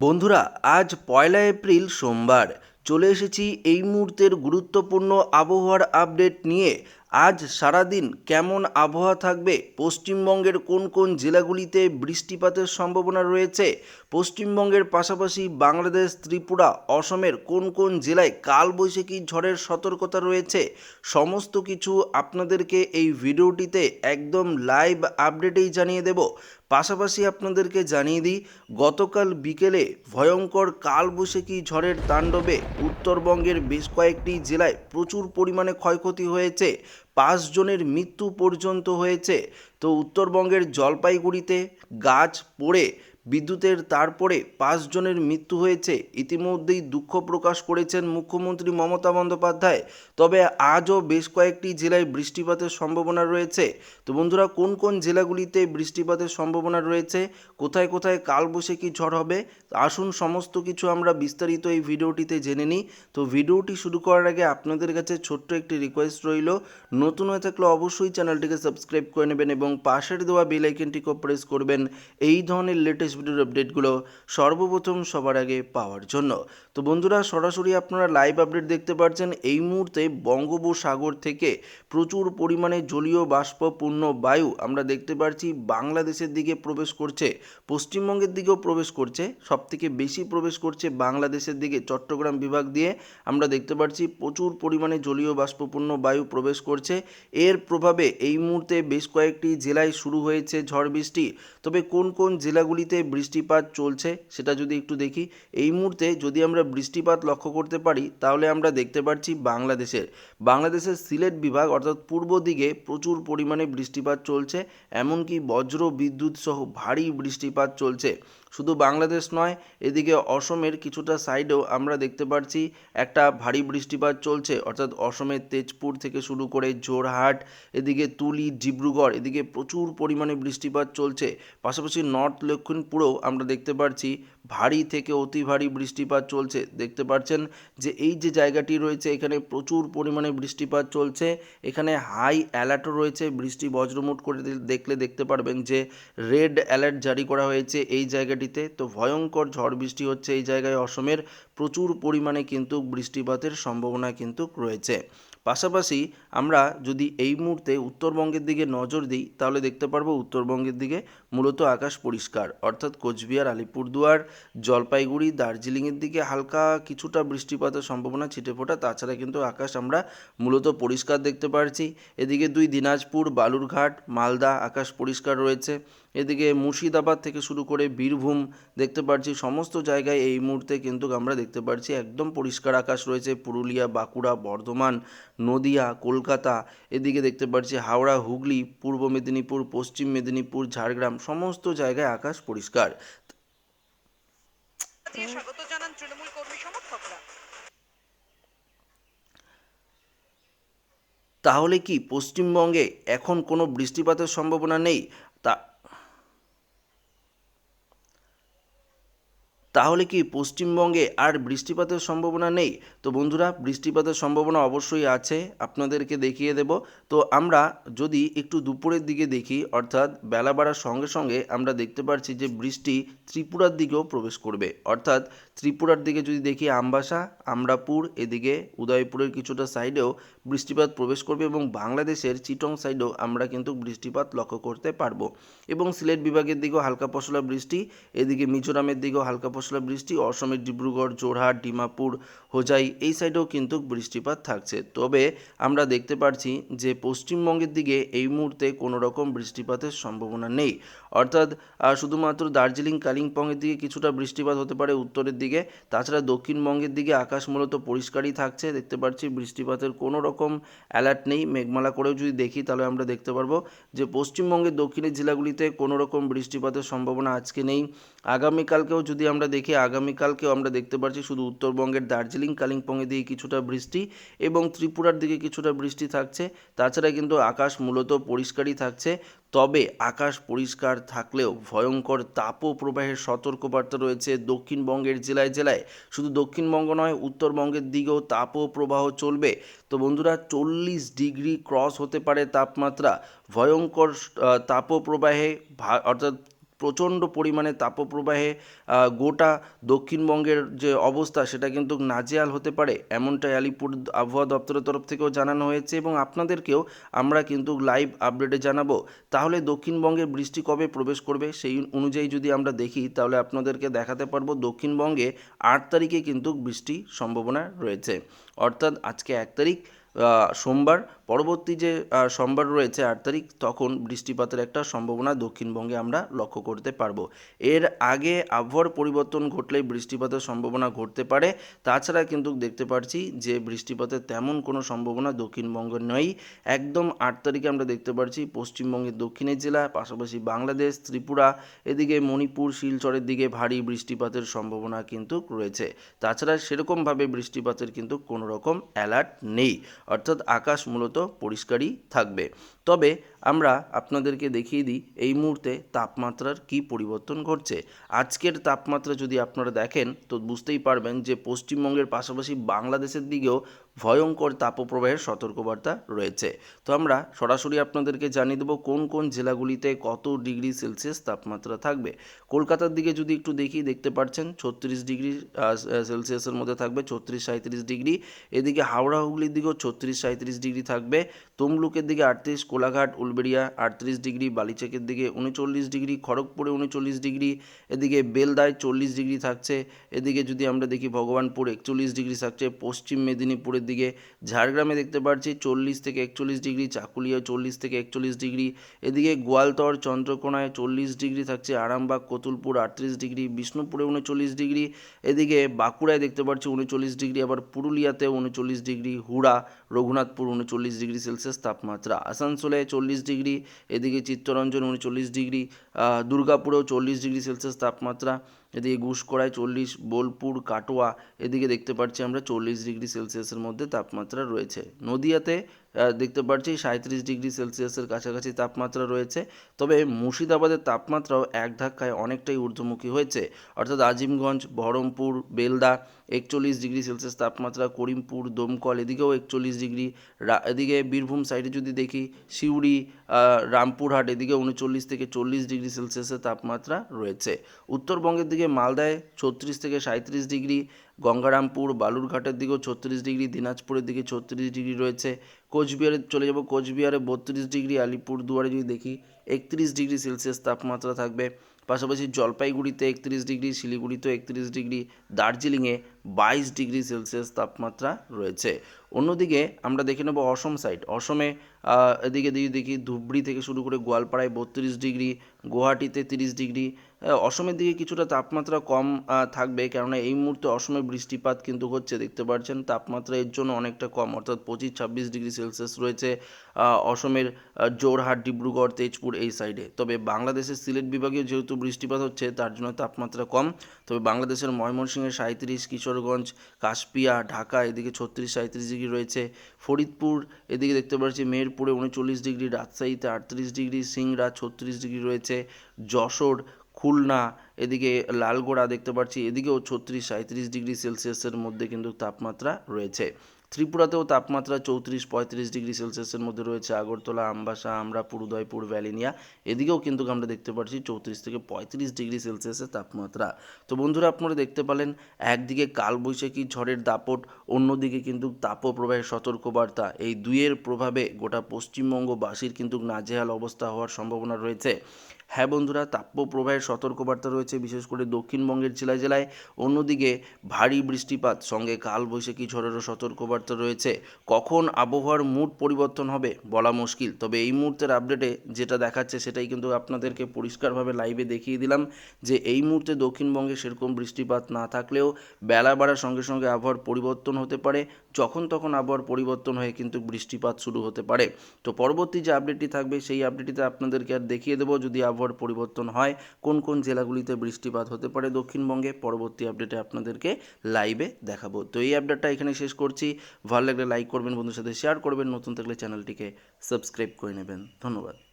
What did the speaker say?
বন্ধুরা আজ পয়লা এপ্রিল সোমবার। চলে এসেছি এই মুহূর্তের গুরুত্বপূর্ণ আবহাওয়ার আপডেট নিয়ে আজ সারাদিন কেমন আবহাওয়া থাকবে? পশ্চিমবঙ্গের কোন কোন জেলাগুলিতে বৃষ্টিপাতের সম্ভাবনা রয়েছে? পশ্চিমবঙ্গের পাশাপাশি বাংলাদেশ, ত্রিপুরা, অসমের কোন কোন জেলায় কালবৈশাখী ঝড়ের সতর্কতা রয়েছে? সমস্ত কিছু আপনাদেরকে এই ভিডিওটিতে একদম লাইভ আপডেটেই জানিয়ে দেব। পাশাপাশি আপনাদেরকে জানিয়ে দিই, গতকাল বিকেলে ভয়ঙ্কর কালবৈশাখী ঝড়ের তাণ্ডবে উত্তরবঙ্গের বেশ কয়েকটি জেলায় প্রচুর পরিমাণে ক্ষয়ক্ষতি হয়েছে। পাঁচজনের মৃত্যু পর্যন্ত হয়েছে। তো উত্তরবঙ্গের জলপাইগুড়িতে গাছ পড়ে বিদ্যুতের তারপরে পাঁচজনের মৃত্যু হয়েছে। ইতিমধ্যেই দুঃখ প্রকাশ করেছেন মুখ্যমন্ত্রী মমতা বন্দ্যোপাধ্যায়। তবে আজও বেশ কয়েকটি জেলায় বৃষ্টিপাতের সম্ভাবনা রয়েছে। তো বন্ধুরা, কোন কোন জেলাগুলিতে বৃষ্টিপাতের সম্ভাবনা রয়েছে? কোথায় কোথায় কাল বসে কি ঝড় হবে? আসুন সমস্ত কিছু আমরা বিস্তারিত এই ভিডিওটিতে জেনে নিই। তো ভিডিওটি শুরু করার আগে আপনাদের কাছে ছোট্ট একটি রিকোয়েস্ট রইল। নতুন হয়ে থাকলে অবশ্যই চ্যানেলটিকে সাবস্ক্রাইব করে নেবেন এবং পাশের দেওয়া বেল আইকনটিকে প্রেস করবেন। এই ধরনের লেটেস্ট ভিডিওর আপডেটগুলো সর্বপ্রথম সবার আগে পাওয়ার জন্য। তো বন্ধুরা, সরাসরি আপনারা লাইভ আপডেট দেখতে পাচ্ছেন, এই মুহূর্তে বঙ্গোপসাগর থেকে প্রচুর পরিমাণে জলীয় বাষ্পপূর্ণ বায়ু আমরা দেখতে পাচ্ছি, বাংলাদেশের দিকে প্রবেশ করছে, পশ্চিমবঙ্গের দিকেও প্রবেশ করছে, সবথেকে বেশি প্রবেশ করছে বাংলাদেশের দিকে। চট্টগ্রাম বিভাগ দিয়ে আমরা দেখতে পাচ্ছি প্রচুর পরিমাণে জলীয় বাষ্পপূর্ণ বায়ু প্রবেশ করছে। এর প্রভাবে এই মুহূর্তে বেশ কয়েকটি জেলায় শুরু হয়েছে ঝড় বৃষ্টি। তবে কোন কোন জেলাগুলিতে বৃষ্টিপাত চলছে, সেটা যদি একটু দেখি, এই মুহূর্তে যদি আমরা বৃষ্টিপাত লক্ষ্য করতে পারি, তাহলে আমরা দেখতে পাচ্ছি বাংলাদেশের বাংলাদেশের সিলেট বিভাগ, অর্থাৎ পূর্ব দিকে প্রচুর পরিমাণে বৃষ্টিপাত চলছে, এমনকি বজ্র বিদ্যুৎ সহ ভারী বৃষ্টিপাত চলছে। শুধু বাংলাদেশ নয়, এদিকে অসমের কিছুটা সাইডেও আমরা দেখতে পাচ্ছি একটা ভারী বৃষ্টিপাত চলছে। অর্থাৎ অসমের তেজপুর থেকে শুরু করে জোরহাট এদিকে তুলি, ডিব্রুগড়, এদিকে প্রচুর পরিমাণে বৃষ্টিপাত চলছে। পাশাপাশি নর্থ লক্ষিণপুরেও আমরা দেখতে পাচ্ছি ভারী থেকে অতি ভারী বৃষ্টিপাত চলছে। দেখতে পাচ্ছেন যে এই যে জায়গাটি রয়েছে, এখানে প্রচুর পরিমাণে বৃষ্টিপাত চলছে। এখানে হাই অ্যালার্টও রয়েছে। বৃষ্টি বজ্রমুট করে দেখলে দেখতে পারবেন যে রেড অ্যালার্ট জারি করা হয়েছে। এই জায়গাটিতে তো ভয়ঙ্কর ঝড় বৃষ্টি হচ্ছে এই জায়গায়। অসমের প্রচুর পরিমাণে কিন্তু বৃষ্টিপাতের সম্ভাবনা কিন্তু রয়েছে। পাশাপাশি আমরা যদি এই মুহূর্তে উত্তরবঙ্গের দিকে নজর দিই, তাহলে দেখতে পারব উত্তরবঙ্গের দিকে মূলত আকাশ পরিষ্কার। অর্থাৎ কোচবিহার, আলিপুরদুয়ার, জলপাইগুড়ি, দার্জিলিংয়ের দিকে হালকা কিছুটা বৃষ্টিপাতের সম্ভাবনা ছিটে ফোটা। তাছাড়া কিন্তু আকাশ আমরা মূলত পরিষ্কার দেখতে পারছি। এদিকে দুই দিনাজপুর, বালুরঘাট, মালদা আকাশ পরিষ্কার রয়েছে। এদিকে মুর্শিদাবাদ থেকে শুরু করে বীরভূম দেখতে পারছি। সমস্ত জায়গায় এই মুহূর্তে কিন্তু আমরা দেখতে পারছি একদম পরিষ্কার আকাশ রয়েছে। পুরুলিয়া, বাঁকুড়া, বর্ধমান, নদিয়া, কলকাতা। এদিকে দেখতে পারছি হাওড়া, হুগলি, পূর্ব মেদিনীপুর, পশ্চিম মেদিনীপুর, ঝাড়গ্রাম। সমস্ত জায়গায় আকাশ পরিষ্কার। স্বাগত জানান তৃণমূল কর্মী সমর্থকরা। তাহলে কি পশ্চিমবঙ্গে এখন কোনো বৃষ্টিপাতের সম্ভাবনা নেই তা তাহলে কি পশ্চিমবঙ্গে আর বৃষ্টিপাতের সম্ভাবনা নেই? তো বন্ধুরা, বৃষ্টিপাতের সম্ভাবনা অবশ্যই আছে, আপনাদেরকে দেখিয়ে দেব। তো আমরা যদি একটু দুপুরের দিকে দেখি, অর্থাৎ বেলা বাড়ার সঙ্গে সঙ্গে আমরা দেখতে পাচ্ছি যে বৃষ্টি ত্রিপুরার দিকেও প্রবেশ করবে। অর্থাৎ ত্রিপুরার দিকে যদি দেখি আমবাসা, আমরাপুর, এদিকে উদয়পুরের কিছুটা সাইডেও বৃষ্টিপাত প্রবেশ করবে এবং বাংলাদেশের চিটং সাইডেও আমরা কিন্তু বৃষ্টিপাত লক্ষ্য করতে পারব। এবং সিলেট বিভাগের দিকেও হালকা পশলা বৃষ্টি, এদিকে মিজোরামের দিকেও হালকা পশলা বৃষ্টি, অসমের ডিব্রুগড় জোরহাট ডিমাপুর, হোজাই এই সাইডেও কিন্তু বৃষ্টিপাত থাকছে। তবে আমরা দেখতে পাচ্ছি যে পশ্চিমবঙ্গের দিকে এই মুহূর্তে কোনো রকম বৃষ্টিপাতের সম্ভাবনা নেই। অর্থাৎ শুধুমাত্র দার্জিলিং, কালিম্পংয়ের দিকে কিছুটা বৃষ্টিপাত হতে পারে, উত্তরের দিকে তাছাড়া দক্ষিণবঙ্গের দিকে আকাশ মূলত পরিষ্কারই থাকছে। দেখতে পাচ্ছি বৃষ্টিপাতের কোনো রকম অ্যালার্ট নেই। মেঘমালা করেও যদি দেখি তাহলে আমরা দেখতে পারব যে পশ্চিমবঙ্গের দক্ষিণের জেলাগুলিতে কোনো রকম বৃষ্টিপাতের সম্ভাবনা আজকে নেই। আগামীকালকেও যদি আমরা দেখি, আগামীকালকেও আমরা দেখতে পাচ্ছি শুধু উত্তরবঙ্গের দার্জিলিং, কালিম্পংয়ের দিকে কিছুটা বৃষ্টি এবং ত্রিপুরার দিকে কিছুটা বৃষ্টি থাকছে। তাছাড়া কিন্তু আকাশ মূলত পরিষ্কারই থাকছে। তবে আকাশ পরিষ্কার থাকলেও ভয়ঙ্কর তাপপ্রবাহের সতর্কবার্তা রয়েছে দক্ষিণবঙ্গের জেলায় জেলায়। শুধু দক্ষিণবঙ্গ নয়, উত্তরবঙ্গের দিকেও তাপপ্রবাহ চলবে। তো বন্ধুরা, চল্লিশ ডিগ্রি ক্রস হতে পারে তাপমাত্রা। ভয়ঙ্কর তাপপ্রবাহে অর্থাৎ প্রচণ্ড পরিমাণে তাপপ্রবাহে গোটা দক্ষিণবঙ্গের যে অবস্থা সেটা কিন্তু নাজেহাল হতে পারে, এমনটাই আলিপুর আবহাওয়া দপ্তরের তরফ থেকেও জানানো হয়েছে এবং আপনাদেরকেও আমরা কিন্তু লাইভ আপডেটে জানাব। তাহলে দক্ষিণবঙ্গে বৃষ্টি কবে প্রবেশ করবে সেই অনুযায়ী যদি আমরা দেখি, তাহলে আপনাদেরকে দেখাতে পারব দক্ষিণবঙ্গে আট তারিখে কিন্তু বৃষ্টির সম্ভাবনা রয়েছে। অর্থাৎ আজকে এক তারিখ সোমবার পরবর্তী যে সোমবার রয়েছে আট তারিখ, তখন বৃষ্টিপাতের একটা সম্ভাবনা দক্ষিণবঙ্গে আমরা লক্ষ্য করতে পারব। এর আগে আবহাওয়ার পরিবর্তন ঘটলেই বৃষ্টিপাতের সম্ভাবনা ঘটতে পারে। তাছাড়া কিন্তু দেখতে পাচ্ছি যে, বৃষ্টিপাতের তেমন কোনো সম্ভাবনা দক্ষিণবঙ্গে নেই। একদম আট তারিখে আমরা দেখতে পাচ্ছি পশ্চিমবঙ্গের দক্ষিণের জেলা, পাশাপাশি বাংলাদেশ, ত্রিপুরা, এদিকে মণিপুর, শিলচরের দিকে ভারী বৃষ্টিপাতের সম্ভাবনা কিন্তু রয়েছে। তাছাড়া সেরকমভাবে বৃষ্টিপাতের কিন্তু কোনো রকম অ্যালার্ট নেই। অর্থাৎ আকাশ মূলত পরিষ্কারই থাকবে। তবে আমরা আপনাদেরকে দেখিয়ে দিই এই মুহূর্তে তাপমাত্রার কি পরিবর্তন ঘটছে। আজকের তাপমাত্রা যদি আপনারা দেখেন, তো বুঝতেই পারবেন যে পশ্চিমবঙ্গের পাশাপাশি বাংলাদেশের দিকেও ভয়ঙ্কর তাপপ্রবাহের সতর্কবার্তা রয়েছে। তো আমরা সরাসরি আপনাদেরকে জানিয়ে দেবো কোন কোন জেলাগুলিতে কত ডিগ্রি সেলসিয়াস তাপমাত্রা থাকবে। কলকাতার দিকে যদি একটু দেখি দেখতে পাচ্ছেন ছত্রিশ ডিগ্রি সেলসিয়াসের মধ্যে থাকবে ছত্রিশ সাঁত্রিশ ডিগ্রি, এদিকে হাওড়া হুগলির দিকেও ছত্রিশ সাঁত্রিশ ডিগ্রি থাকবে, তমলুকের দিকে আটত্রিশ কোলাঘাট, উলবেড়িয়া আটত্রিশ ডিগ্রি, বালিচকের দিকে উনচল্লিশ ডিগ্রি, খড়গপুরে উনচল্লিশ ডিগ্রি, এদিকে বেলদায় চল্লিশ ডিগ্রি থাকছে, এদিকে যদি আমরা দেখি ভগবানপুর একচল্লিশ ডিগ্রি থাকছে, পশ্চিম মেদিনীপুরের দিকে ঝাড়গ্রামে দেখতে পাচ্ছি চল্লিশ থেকে একচল্লিশ ডিগ্রি চাকুলিয়া চল্লিশ থেকে একচল্লিশ ডিগ্রি, এদিকে গোয়ালতর, চন্দ্রকোনায় চল্লিশ ডিগ্রি থাকছে, আরামবাগ, কতুলপুর আটত্রিশ ডিগ্রি, বিষ্ণুপুরে উনচল্লিশ ডিগ্রি, এদিকে বাঁকুড়ায় দেখতে পাচ্ছি উনচল্লিশ ডিগ্রি, আবার পুরুলিয়াতে উনচল্লিশ ডিগ্রি, হুড়া, রঘুনাথপুর উনচল্লিশ ডিগ্রি সেলসিয়াস তাপমাত্রা, আসানসোলে চল্লিশ ডিগ্রি এদিকে চিত্তরঞ্জন উনচল্লিশ ডিগ্রি দুর্গাপুরেও চল্লিশ ডিগ্রি সেলসিয়াস তাপমাত্রা এদিকে ঘুষকরায় চল্লিশ, বোলপুর, কাটোয়া, এদিকে দেখতে পাচ্ছি আমরা চল্লিশ ডিগ্রি সেলসিয়াসের মধ্যে তাপমাত্রা রয়েছে। নদিয়াতে দেখতে পাচ্ছি সাঁত্রিশ ডিগ্রি সেলসিয়াসের কাছাকাছি তাপমাত্রা রয়েছে। তবে মুর্শিদাবাদের তাপমাত্রাও এক ধাক্কায় অনেকটাই ঊর্ধ্বমুখী হয়েছে। অর্থাৎ আজিমগঞ্জ, বহরমপুর, বেলদা, একচল্লিশ ডিগ্রি সেলসিয়াস তাপমাত্রা, করিমপুর, দমকল, এদিকেও একচল্লিশ ডিগ্রি। এদিকে বীরভূম সাইডে যদি দেখি, সিউড়ি রামপুরহাট, এদিকে উনচল্লিশ থেকে চল্লিশ ডিগ্রি সেলসিয়াসের তাপমাত্রা রয়েছে। উত্তরবঙ্গের দিকে মালদায় ছত্রিশ থেকে সাঁত্রিশ ডিগ্রি, গঙ্গারামপুর, বালুরঘাটের দিকেও ছত্রিশ ডিগ্রি, দিনাজপুরের দিকে ছত্রিশ ডিগ্রি রয়েছে। কোচবিহারে চলে যাব, কোচবিহারে বত্রিশ ডিগ্রি আলিপুর দুয়ারে যদি দেখি একত্রিশ ডিগ্রি সেলসিয়াস তাপমাত্রা থাকবে। পাশাপাশি জলপাইগুড়িতে একত্রিশ ডিগ্রি, শিলিগুড়িতেও একত্রিশ ডিগ্রি, দার্জিলিংয়ে বাইশ ডিগ্রি সেলসিয়াস তাপমাত্রা রয়েছে। অন্যদিকে আমরা দেখে নেব অসম সাইড অসমে এদিকে দেখি ধুবড়ি থেকে শুরু করে গোয়ালপাড়ায় বত্রিশ ডিগ্রি, গুয়াহাটিতে তিরিশ ডিগ্রি অসমের দিকে কিছুটা তাপমাত্রা কম থাকবে কেননা এই মুহূর্তে অসমে বৃষ্টিপাত কিন্তু হচ্ছে, দেখতে পাচ্ছেন তাপমাত্রা এর জন্য অনেকটা কম, অর্থাৎ পঁচিশ ছাব্বিশ ডিগ্রি সেলসিয়াস রয়েছে অসমের জোরহাট, ডিব্রুগড়, তেজপুর এই সাইডে তবে বাংলাদেশের সিলেট বিভাগেও যেহেতু বৃষ্টিপাত হচ্ছে, তার জন্য তাপমাত্রা কম। তবে বাংলাদেশের ময়মনসিংহে সাঁত্রিশ কিশোরগঞ্জ, কাশপিয়া, ঢাকা, এদিকে ছত্রিশ সাঁত্রিশ ডিগ্রি রয়েছে। ফরিদপুর, এদিকে দেখতে পাচ্ছি মেহেরপুরে উনচল্লিশ ডিগ্রি, রাজশাহীতে আটত্রিশ ডিগ্রি, সিংড়া ছত্রিশ ডিগ্রি রয়েছে। যশোর খুলনা এদিকে লালগোড়া দেখতে পাচ্ছি এদিকেও ছত্রিশ সাঁত্রিশ ডিগ্রি সেলসিয়াসের মধ্যে কিন্তু তাপমাত্রা রয়েছে। ত্রিপুরাতেও তাপমাত্রা চৌত্রিশ, পঁয়ত্রিশ ডিগ্রি সেলসিয়াসের মধ্যে রয়েছে আগরতলা, আমবাসা আমরাপুর উদয়পুর ভ্যালিনিয়া। এদিকেও কিন্তু আমরা দেখতে পাচ্ছি চৌত্রিশ থেকে পঁয়ত্রিশ ডিগ্রি সেলসিয়াসের তাপমাত্রা। তো বন্ধুরা, আপনারা দেখতে পেলেন, একদিকে কালবৈশাখী ঝড়ের দাপট, অন্যদিকে কিন্তু তাপপ্রবাহের সতর্কবার্তা। এই দুইয়ের প্রভাবে গোটা পশ্চিমবঙ্গবাসীর কিন্তু নাজেহাল অবস্থা হওয়ার সম্ভাবনা রয়েছে। হ্যাঁ বন্ধুরা, তাপপ্রবাহের সতর্কবার্তা রয়েছে, বিশেষ করে দক্ষিণবঙ্গের জেলায় জেলায়। অন্যদিকে ভারী বৃষ্টিপাত, সঙ্গে কালবৈশাখী ঝড়েরও সতর্কবার্তা রয়েছে। কখন আবহাওয়ার মুড পরিবর্তন হবে বলা মুশকিল। তবে এই মুহূর্তের আপডেটে যেটা দেখাচ্ছে সেটাই কিন্তু আপনাদেরকে পরিষ্কারভাবে লাইভে দেখিয়ে দিলাম যে এই মুহূর্তে দক্ষিণবঙ্গে সেরকম বৃষ্টিপাত না থাকলেও বেলা বাড়ার সঙ্গে সঙ্গে আবহাওয়ার পরিবর্তন হতে পারে। যখন তখন আবহাওয়ার পরিবর্তন হয়ে কিন্তু বৃষ্টিপাত শুরু হতে পারে। তো পরবর্তী যে আপডেটটি থাকবে সেই আপডেটটিতে আপনাদেরকে আর দেখিয়ে দেবো যদি আবহাওয়ার পরিবর্তন হয় কোন কোন জেলাগুলিতে বৃষ্টিপাত হতে পারে দক্ষিণবঙ্গে। পরবর্তী আপডেটে আপনাদেরকে লাইভে দেখাবো। তো এই আপডেটটা এখানে শেষ করছি। ভালো লাগলে লাইক করবেন, বন্ধুর সাথে শেয়ার করবেন, নতুন থাকলে চ্যানেলটিকে সাবস্ক্রাইব করে নেবেন। ধন্যবাদ।